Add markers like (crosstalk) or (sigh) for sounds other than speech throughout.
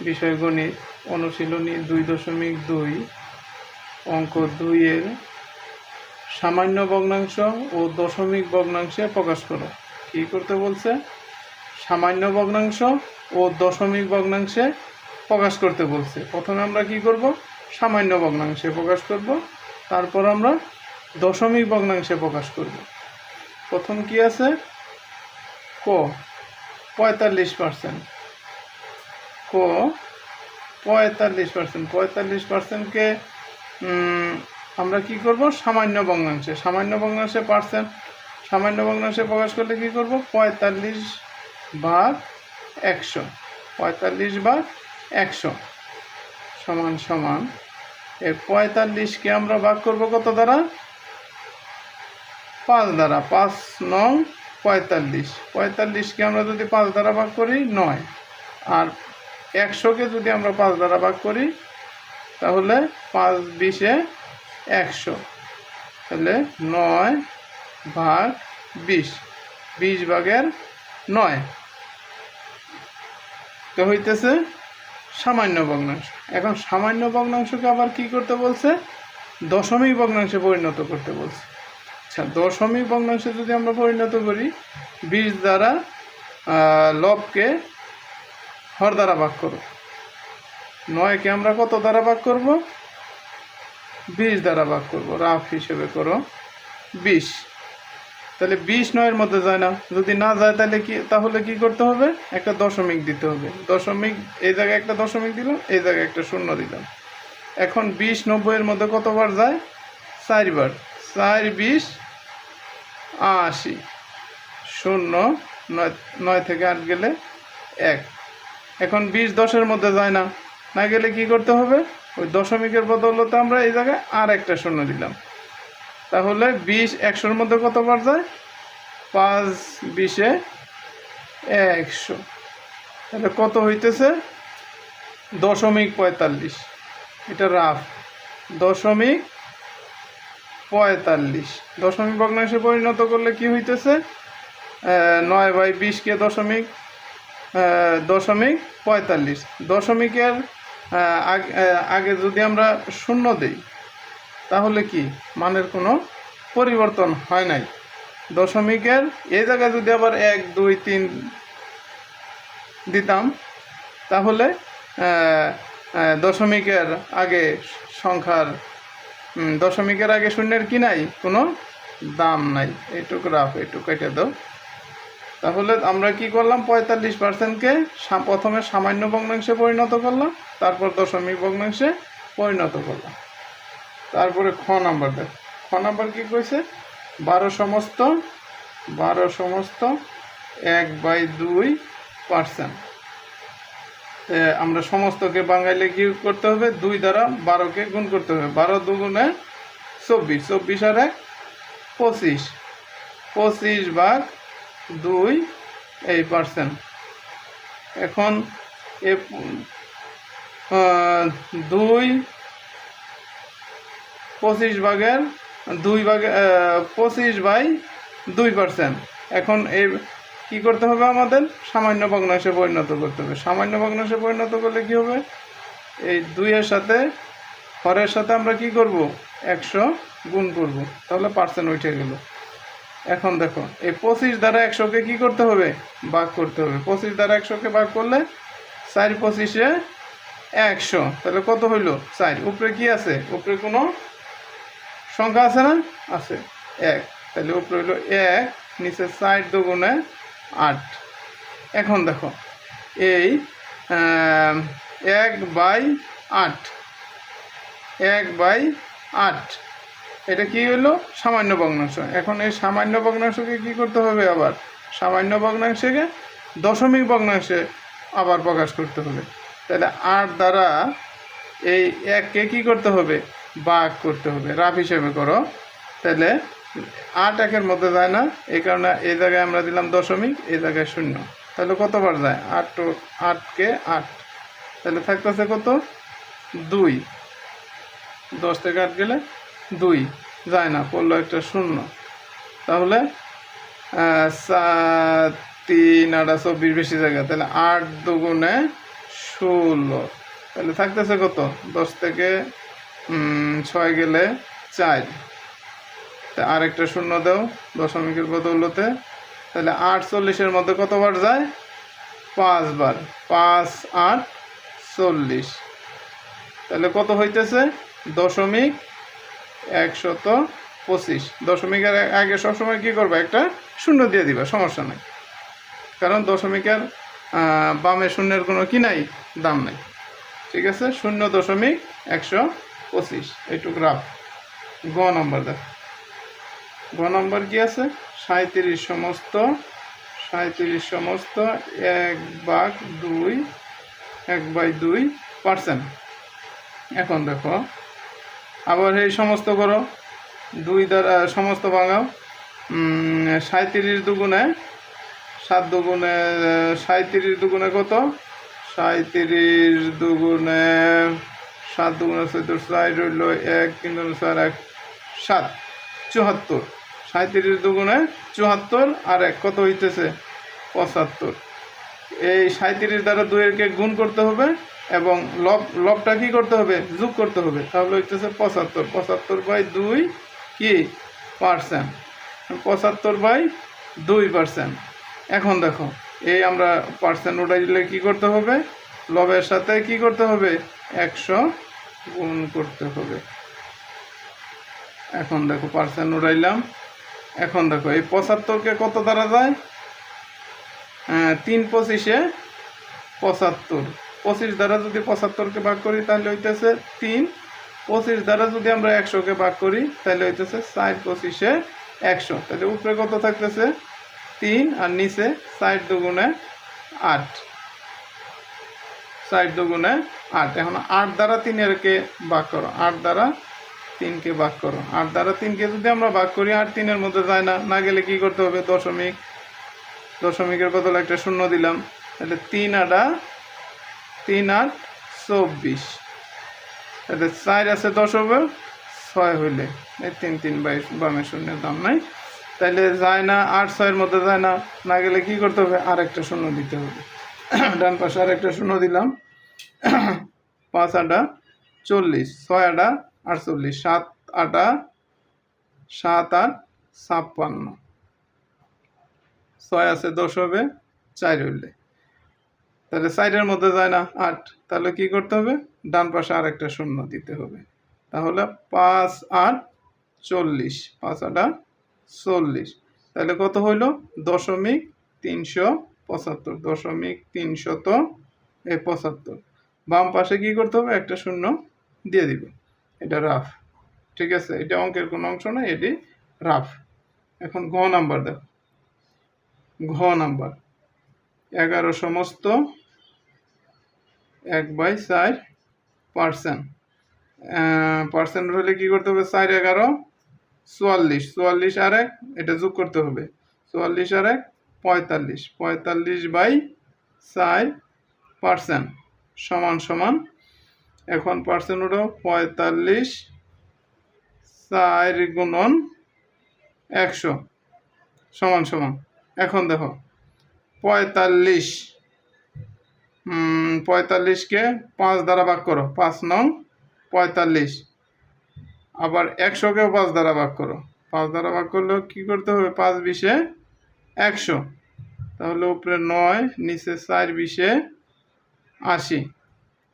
বিষয় গণিত অনুশীলনী দুই দশমিক দুই, অঙ্ক দুইয়ের সামান্য ভগ্নাংশ ও দশমিক ভগ্নাংশে প্রকাশ করো। কী করতে বলছে? সামান্য ভগ্নাংশ ও দশমিক ভগ্নাংশে প্রকাশ করতে বলছে। প্রথমে আমরা কি করব? সামান্য ভগ্নাংশে প্রকাশ করব। তারপর আমরা দশমিক ভগ্নাংশে প্রকাশ করব। প্রথম কি আছে? ক, পঁয়তাল্লিশ পার্সেন্ট। ক পঁয়তাল্লিশ পার্সেন্ট পঁয়তাল্লিশ পার্সেন্টকে আমরা কি করব? সামান্য ভগ্নাংশে। সামান্য ভগ্নাংশে পার্সেন্ট সামান্য ভগ্নাংশে প্রকাশ করলে কি করব? পঁয়তাল্লিশ ভাগ একশো। পঁয়তাল্লিশ ভাগ একশো। সমান সমান এই পঁয়তাল্লিশকে আমরা ভাগ করব কত দ্বারা? পাঁচ দ্বারা। পাঁচ নং পঁয়তাল্লিশ। পঁয়তাল্লিশকে আমরা যদি পাঁচ দ্বারা ভাগ করি, নয়। আর একশোকে যদি আমরা পাঁচ দ্বারা ভাগ করি, তাহলে পাঁচ বিশে একশো। তাহলে নয় ভাগ বিশ। বিশ ভাগের নয়। তো হইতেছে সামান্য ভগ্নাংশ। এখন সামান্য ভগ্নাংশকে আবার কি করতে বলছে? দশমিক ভগ্নাংশে পরিণত করতে বলছে। আচ্ছা দশমিক ভগ্নাংশে যদি আমরা পরিণত করি, বিশ দ্বারা লবকে হর দ্বারা ভাগ করো। নয়কে আমরা কত দ্বারা ভাগ করব? বিশ দ্বারা ভাগ করব। রাফ হিসেবে করো। বিশ। তাহলে বিশ নয়ের মধ্যে যায় না। যদি না যায় তাহলে কি তাহলে কি করতে হবে? একটা দশমিক দিতে হবে। দশমিক, এই জায়গায় একটা দশমিক দিলাম, এই জায়গায় একটা শূন্য দিলাম। এখন বিশ নব্বইয়ের মধ্যে কতবার যায়? চারবার। চার, বিশ, আশি। শূন্য, নয় নয় থেকে আট গেলে এক। এখন বিশ দশের মধ্যে যায় না। না গেলে কি করতে হবে? ওই দশমিকের বদলতে আমরা এই জায়গায় আর একটা শূন্য দিলাম। তাহলে বিশ একশোর মধ্যে কতবার যায়? পাঁচ বিশে একশো। তাহলে কত হইতেছে? দশমিক পঁয়তাল্লিশ। এটা রাফ। দশমিক পঁয়তাল্লিশ। দশমিক ভগ্নাংশে পরিণত করলে কি হইতেছে? নয় বাই বিশকে দশমিক দশমিক পঁয়তাল্লিশ। দশমিকের আগ- যদি আমরা শূন্য দেই, তাহলে কি? মানের কোনো পরিবর্তন হয় নাই। দশমিকের, এই জায়গায় যদি আবার এক, দুই, তিন দিতাম, তাহলে দশমিকের আগে সংখ্যার দশমিকের আগে শূন্যের কি নাই? কোনো দাম নাই। এইটুকু রাফ, এইটুকু কেটে দাও। তাহলে আমরা কি করলাম? পঁয়তাল্লিশ পার্সেন্টকে প্রথমে সামান্য ভগ্নাংশে পরিণত করলাম, তারপর দশমিক ভগ্নাংশে পরিণত করলাম। তারপরে খ নাম্বার দেখ। খ নাম্বার কী কইছে? বারো সমস্ত বারো সমস্ত এক বাই দুই পার্সেন্ট আমরা সমস্তকে বাঙাইলে কি করতে হবে? দুই দ্বারা বারোকে গুণ করতে হবে। বারো দুগুণে চব্বিশ চব্বিশ আর এক, পঁচিশ। পঁচিশ ভাগ দুই, এই পার্সেন্ট এখন এ দুই, পঁচিশ ভাগের দুই ভাগে পঁচিশ বাই দুই পার্সেন্ট এখন এই কি করতে হবে আমাদের? সামান্য ভগ্নাংশে পরিণত করতে হবে। সামান্য ভগ্নাংশে পরিণত করলে কি হবে? এই দুইয়ের সাথে, হরের সাথে আমরা কি করব? একশো গুণ করব। তাহলে পার্সেন্ট উঠে গেল। এখন দেখো, এই পঁচিশ দ্বারা একশোকে কি করতে হবে? ভাগ করতে হবে। পঁচিশ দ্বারা একশোকে ভাগ করলে চার পঁচিশে একশো। তাহলে কত হইল? চার। উপরে কি আছে? উপরে কোনো সংখ্যা আছে না? আছে। এক। তাহলে উপরে হইল এক, নিচে চার দুগুণে আট। এখন দেখো, এই এক বাই আট। এক বাই আট। এটা কি হলো? সামান্য ভগ্নাংশ। এখন এই সামান্য ভগ্নাংশকে কি করতে হবে আবার? সামান্য ভগ্নাংশকে দশমিক ভগ্নাংশে আবার প্রকাশ করতে হবে। তাহলে আট দ্বারা এই এককে কি করতে হবে? ভাগ করতে হবে। রাফ হিসেবে করো। তাহলে আট একের মধ্যে যায় না। এই কারণে এই জায়গায় আমরা দিলাম দশমিক, এই জায়গায় শূন্য। তাহলে কতবার যায়? আট আটকে আট। তাহলে থাকতেছে কত? দুই। দশ থেকে আট গেলে দুই। যায় না, পড়ল একটা শূন্য। তাহলে তিন, আটা চব্বিশ, বেশি জায়গা, তাহলে আট দুগুণে ষোলো। তাহলে থাকতেছে কত? দশ থেকে ছয় গেলে চার। তা আরেকটা শূন্য দাও, দশমিকের বদৌলতে। তাহলে আটচল্লিশের মধ্যে কতবার যায়? পাঁচবার। পাঁচ, আট, চল্লিশ। তাহলে কত হইতেছে? দশমিক একশত পঁচিশ। দশমিকের আগে সবসময় কী করবে? একটা শূন্য দিয়ে দিবা, সমস্যা নাই। কারণ দশমিকের বামে শূন্যের কোনো কি নাই? দাম নাই। ঠিক আছে? শূন্য দশমিক একশো পঁচিশ। এইটুক রাফ। গ নম্বর দেখ। গ নম্বর কি আছে? সাঁত্রিশ সমস্ত সাঁত্রিশ সমস্ত এক ভাগ দুই, এক বাই দুই পার্সেন্ট। এখন দেখো আবার এই সমস্ত করো। দুই দ্বারা, সমস্ত ভাঙাও। সাঁত্রিশ দুগুণে, সাত দুগুণে সাঁত্রিশ দুগুণে কত? সাঁত্রিশ দুগুণে, সাত দুগুণে চোদ্দ চার রইল এক, তিন চার, এক, সাত, চুয়াত্তর। সাঁত্রিশ দুগুণে চুয়াত্তর আর এক, কত হইতেছে? পঁচাত্তর। এই সাঁত্রিশ দ্বারা দুইয়েরকে গুণ করতে হবে। এবং লব, লবটা কি করতে হবে? যোগ করতে হবে। তাহলে হচ্ছে পঁচাত্তর। পঁচাত্তর বাই দুই কি? পার্সেন্ট। পঁচাত্তর বাই দুই পার্সেন্ট। এখন দেখো, এই আমরা পার্সেন্ট উঠাই দিলে কী করতে হবে? লবের সাথে কি করতে হবে? একশো গুণ করতে হবে। এখন দেখো, পার্সেন্ট উঠাইলাম। এখন দেখো, এই পঁচাত্তরকে কত দ্বারা যায়? তিন পঁচিশে পঁচাত্তর। পঁচিশ দ্বারা যদি পঁচাত্তরকে ভাগ করি, তাহলে হইতেছে তিন। পঁচিশ দ্বারা যদি আমরা একশোকে ভাগ করি, তাহলে হইতেছে চার পঁচিশে একশো। তাহলে উপরে কত থাকতেছে? তিন আর নিচে চার দুগুণে আট। চার দুগুণে আট। এখন আট দ্বারা তিনেরকে ভাগ করো। আট দ্বারা তিনকে ভাগ করো। আট দ্বারা তিনকে যদি আমরা ভাগ করি, আট তিনের মধ্যে যায় না। না গেলে কি করতে হবে? দশমিক। দশমিকের বদলে একটা শূন্য দিলাম। তাহলে তিন আটা তিন আট চব্বিশ। তাহলে চার আছে দশ হবে ছয় হইলে। এই তিন তিন বাইশ বামে শূন্যের দাম নাই। তাহলে যায় না আট ছয়ের মধ্যে যায় না না গেলে কি করতে হবে? আর একটা শূন্য দিতে হবে। (coughs) ডান পাশে আর একটা শূন্য দিলাম। (coughs) পাঁচ আটা চল্লিশ, ছয় আটা আটচল্লিশ, সাত আটা সাত আট ছাপ্পান্ন। ছয় আছে দশ হবে, চার হইলে। তাহলে সাইডের মধ্যে যায় না। আট। তাহলে কি করতে হবে? ডান পাশে আর একটা শূন্য দিতে হবে। তাহলে পাঁচ আট চল্লিশ। পাঁচ আটা চল্লিশ। তাহলে কত হইল? দশমিক তিনশো পঁচাত্তর। দশমিক তিনশত এ পঁচাত্তর। বাম পাশে কি করতে হবে? একটা শূন্য দিয়ে দিবে। এটা রাফ। ঠিক আছে? এটা অঙ্কের কোনো অংশ না, এটি রাফ। এখন ঘ নাম্বার দেখো। ঘ নাম্বার। এগারো সমস্ত এক বাই চার পার্সেন্ট। পার্সেন্ট হলে কি করতে হবে? চার এগারো, চুয়াল্লিশ। চুয়াল্লিশ আর এক, এটা যোগ করতে হবে। চুয়াল্লিশ আর এক, পঁয়তাল্লিশ। পঁয়তাল্লিশ বাই চার পার্সেন্ট সমান সমান। এখন পার্সেন্ট ওটা পঁয়তাল্লিশ চার গুণন একশো সমান সমান। এখন দেখো, পঁয়তাল্লিশ পঁয়তাল্লিশকে পাঁচ দ্বারা ভাগ করো, পাঁচ নং পঁয়তাল্লিশ। আবার একশোকেও পাঁচ দ্বারা ভাগ করো। পাঁচ দ্বারা ভাগ করলেও কী করতে হবে? পাঁচ বিশে একশো। তাহলে উপরে নয়, নিচে চার বিশে আশি।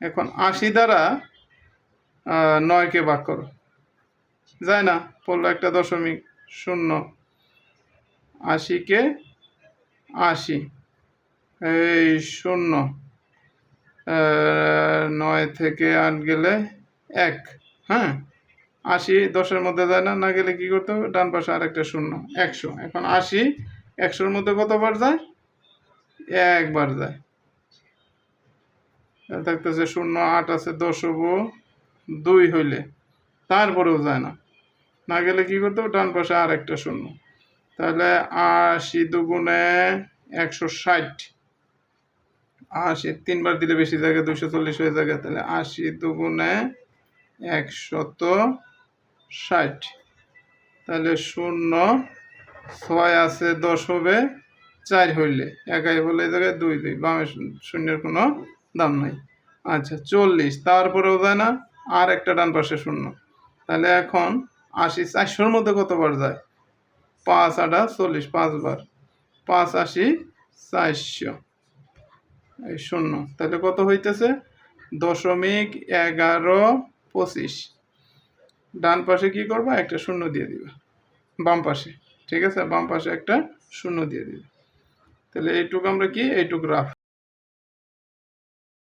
এখন আশি দ্বারা নয়কে ভাগ করো। যায় না? পড়ল একটা দশমিক শূন্য। আশিকে আশি। এই শূন্য। নয় থেকে আট গেলে এক হ্যাঁ? আশি, দশের মধ্যে যায় না না গেলে কী করতে হবে? ডান পাশে আরেকটা শূন্য, একশো। এখন আশি, একশোর মধ্যে কতবার যায়? একবার যায়। থাকতেছে শূন্য, আট আছে, দশ হব, দুই হইলে। তারপরেও যায় না। না গেলে কী করতে হবে? ডান পাশে আর একটা শূন্য। তাহলে আশি দুগুণে একশো ষাট। আশি, তিনবার দিলে বেশি জায়গা দুশো চল্লিশ হয়ে যাবে, তাহলে আশি দুগুণে একশত ষাট। তাহলে শূন্য, ছয় আছে, দশ হবে, চার হইলে। একাই এই জায়গায় দুই দুই, বামে শূন্যের কোনো দাম নাই। আচ্ছা চল্লিশ, তারপরেও যায় না, আর একটা ডান পাশে শূন্য। তাহলে এখন আশি, চারশোর মধ্যে কতবার যায়? পাঁচ আটা চল্লিশ, পাঁচবার। পাঁচ আশি, চারশো। শূন্য। তাহলে কত হইতেছে? দশমিক এগারো পঁচিশ। ডান পাশে কি করবা? একটা শূন্য দিয়ে দিবে। বাম পাশে। ঠিক আছে? বাম পাশে একটা শূন্য দিয়ে দিবে। তাহলে এইটুকু আমরা কি? এইটুকু রাফ।